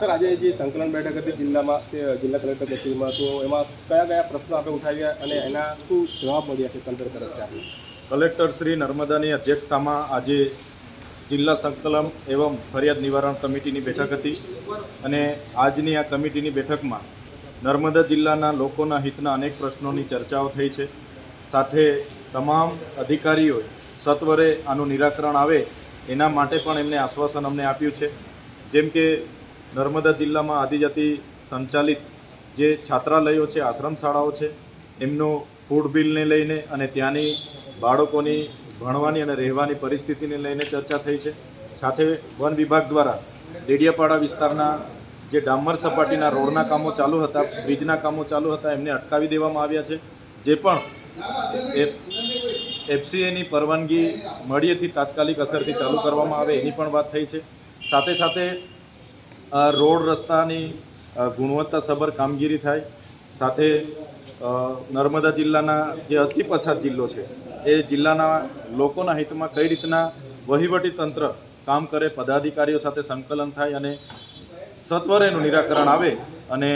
Sir, આજે જે સંકલન બેઠક હતી જિલ્લામાં, તે જિલ્લા કલેક્ટર કચેરીમાં, તો એમાં કયા કયા પ્રશ્નો આપણે ઉઠાવ્યા અને એના શું જવાબ મળ્યા છે તંત્ર તરફથી આપને? કલેક્ટર શ્રી નર્મદાની અધ્યક્ષતામાં આજે જિલ્લા સંકલન એવં ફરિયાદ નિવારણ કમિટીની બેઠક હતી અને આજની આ કમિટીની બેઠકમાં નર્મદા જિલ્લાના લોકોના હિતના અનેક પ્રશ્નોની ચર્ચાઓ થઈ છે. સાથે તમામ અધિકારીઓ સત્વરે આનું નિરાકરણ આવે એના માટે પણ એમને આશ્વાસન અમને આપ્યું છે. જેમ કે નર્મદા જિલ્લામાં આદિજાતિ સંચાલિત જે છાત્રાલયો છે આશ્રમ શાળાઓ છે, એમનું ફૂડ બિલને લઈને અને ત્યાંની બાળકોની ભણવાની અને રહેવાની પરિસ્થિતિને લઈને ચર્ચા થઈ છે. સાથે વન વિભાગ દ્વારા ડેડિયાપાડા વિસ્તારના જે ડામર સપાટીના રોડના કામો ચાલુ હતા, બ્રિજના કામો ચાલુ હતા, એમને અટકાવી દેવામાં આવ્યા છે. જે પણ એફ, એફસીએની પરવાનગી મળીએથી તાત્કાલિક અસરથી ચાલુ કરવામાં આવે એની પણ વાત થઈ છે. સાથે સાથે રોડ રસ્તાની ગુણવત્તાસભર કામગીરી થાય. સાથે નર્મદા જિલ્લાના જે અતિ પછાત જિલ્લો છે એ જિલ્લાના લોકોના હિતમાં કઈ રીતના વહીવટી તંત્ર કામ કરે, પદાધિકારીઓ સાથે સંકલન થાય અને સત્વરે એનું નિરાકરણ આવે અને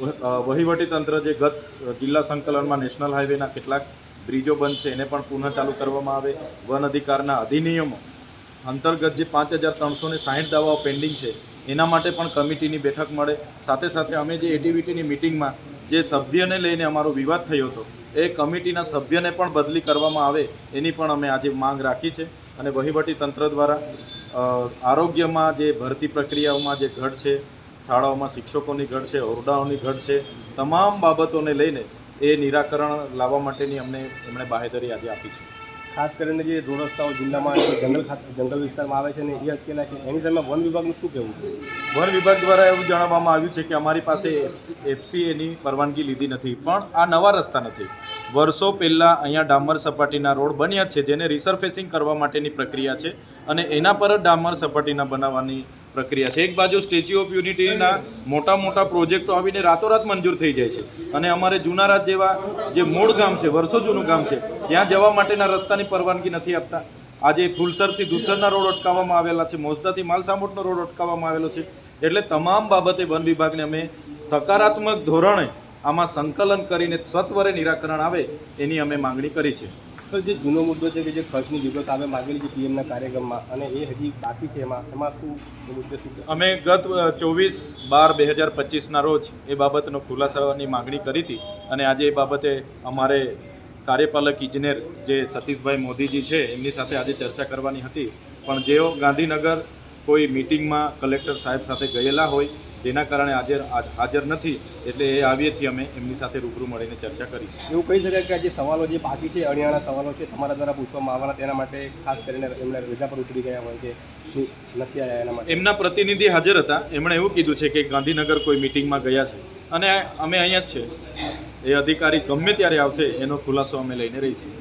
વહ- વહીવટી તંત્ર જે ગત જિલ્લા સંકલનમાં નેશનલ હાઈવેના કેટલાક બ્રિજો બંધ છે એને પણ પુનઃ ચાલુ કરવામાં આવે. વન અધિકારના અધિનિયમો અંતર્ગત જે પાંચ હજાર ત્રણસો ને સાહીઠ દાવાઓ પેન્ડિંગ છે એના માટે પણ કમિટીની બેઠક મળે. સાથે સાથે અમે જે એટીવીટીની મિટિંગમાં જે સભ્યને લઈને અમારો વિવાદ થયો હતો એ કમિટીના સભ્યને પણ બદલી કરવામાં આવે એની પણ અમે આજે માંગ રાખી છે અને વહીવટી તંત્ર દ્વારા આરોગ્યમાં જે ભરતી પ્રક્રિયાઓમાં જે ઘટ છે, શાળાઓમાં શિક્ષકોની ઘટ છે, ઓરડાઓની ઘટ છે, તમામ બાબતોને લઈને એ નિરાકરણ લાવવા માટેની અમને એમણે બાહેધરી આજે આપી છે. ખાસ કરીને જે રોડ રસ્તાઓ જિલ્લામાં જંગલ ખાતે જંગલ વિસ્તારમાં આવે છે ને એ અટકેલા છે, એની સામે વન વિભાગનું શું કહેવું છે? વન વિભાગ દ્વારા એવું જણાવવામાં આવ્યું છે કે અમારી પાસે એફસીએની પરવાનગી લીધી નથી, પણ આ નવા રસ્તા નથી. વર્ષો પહેલાં અહીંયા ડામર સપાટીના રોડ બન્યા છે, જેને રિસર્ફેસિંગ કરવા માટેની પ્રક્રિયા છે અને એના પર જ ડામર સપાટીના બનાવવાની પ્રક્રિયા છે. એક બાજુ સ્ટેચ્યુ ઓફ યુનિટીના મોટા મોટા પ્રોજેક્ટો આવીને રાતોરાત મંજૂર થઈ જાય છે. અને અમારે જુનારાત જેવા જે મૂળ ગામ છે, વર્ષો જૂનું ગામ છે, ત્યાં જવા માટેના રસ્તાની પરવાનગી નથી આપતા. આજે ફુલસરથી દૂધસરના રોડ અટકાવવામાં આવેલા છે મોસદાથી માલસામોટનો રોડ અટકાવવામાં આવેલો છે. એટલે તમામ બાબતે વન વિભાગને અમે સકારાત્મક ધોરણે આમાં સંકલન કરીને સત્વરે નિરાકરણ આવે એની અમે માંગણી કરી છે. સર, જે જૂનો મુદ્દો છે કે જે ખર્ચની વિગત આવે માગેલી છે પીએમના કાર્યક્રમમાં અને એ હજી બાકી છે એમાં એમાં શું મુદ્દે શું અમે ગત ચોવીસ બાર બે હજાર પચીસના રોજ એ બાબતનો ખુલાસાની માગણી કરી હતી અને આજે એ બાબતે અમારે કાર્યપાલક ઇજનેર જે સતીશભાઈ મોદીજી છે, એમની સાથે આજે ચર્ચા કરવાની હતી. પણ જેઓ ગાંધીનગર કોઈ મિટિંગમાં કલેક્ટર સાહેબ સાથે ગયેલા હોય જેના કારણે હાજર હાજર નથી એટલે એ આવ્યેથી અમે એમની સાથે રૂબરૂ મળીને ચર્ચા કરીશું. એવું કહી શકાય કે આ જે સવાલો જે બાકી છે અણિયાળા સવાલો છે તમારા દ્વારા પૂછવામાં આવવાના તેના માટે ખાસ કરીને એમના રજા પર ઉતરી ગયા હોય કે નથી આવ્યા એના માટે? એમના પ્રતિનિધિ હાજર હતા. એમણે એવું કીધું છે કે ગાંધીનગર કોઈ મિટિંગમાં ગયા છે. અને અમે અહીંયા જ છે. એ અધિકારી ગમે ત્યારે આવશે એનો ખુલાસો અમે લઈને રહીશું.